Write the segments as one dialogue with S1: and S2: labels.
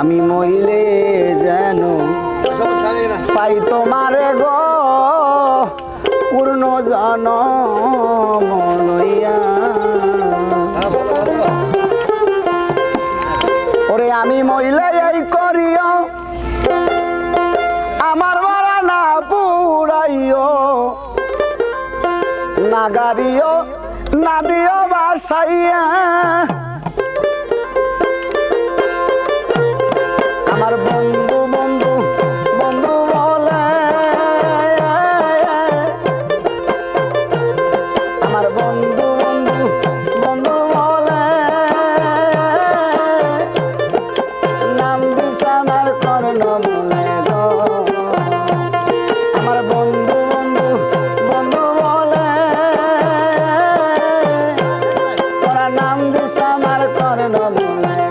S1: আমি মইলে যেন পাই তোমার গো পূর্ণ জন ওরে আমি মইলে এই করিও, আমার মারা না পুরাইও। না গাড়িও, না দিও বাসাইয়া। আমার কর্ণ মোলায়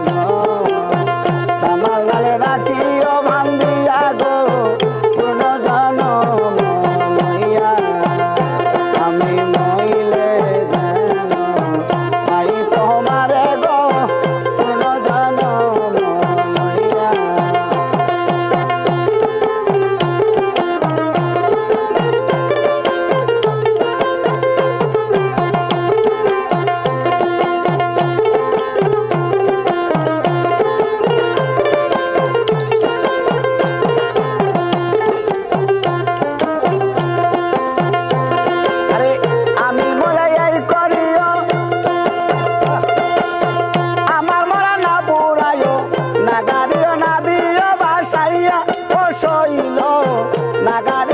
S1: my God.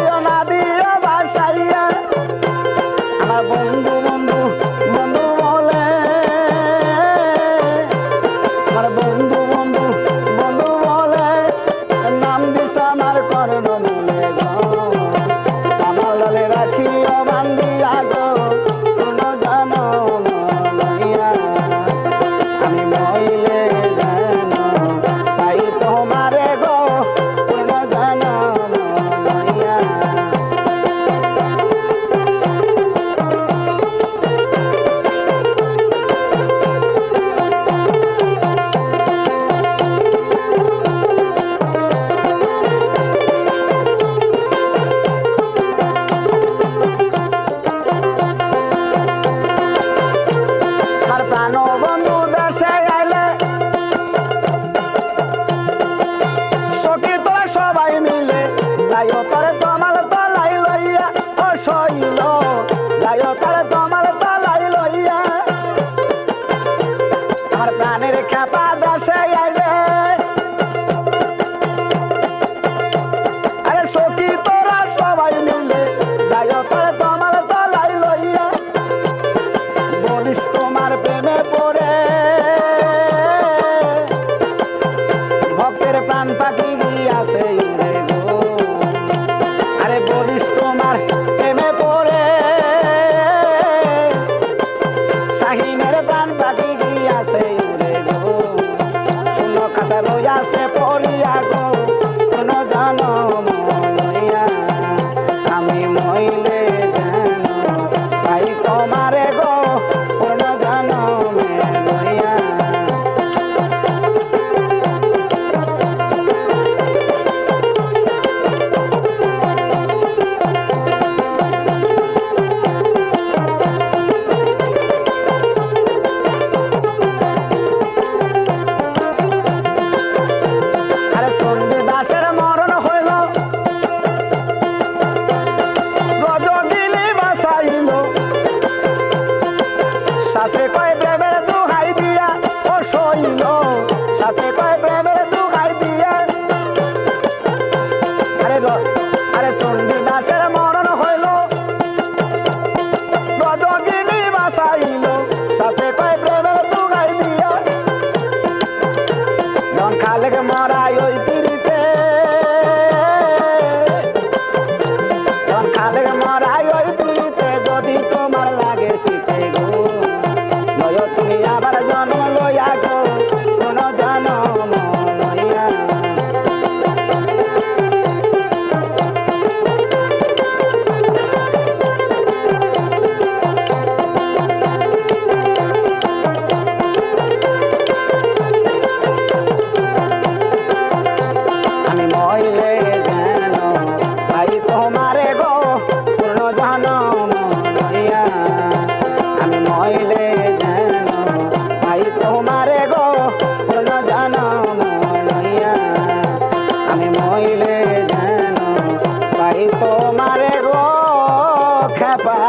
S1: বন্ধু দেশে আইলে সখী তোরা সবাই মিলে। যাইও তারে তোমার তলাই লইয়া ও সইল যাইও তারে desarrollase por আরে চণ্ডী দাসের মন আমি মইলে জান আই তোমারে গো, পূর্ণ জান মনইয়া আমি মইলে জান পাই তোমারে গো, খেপা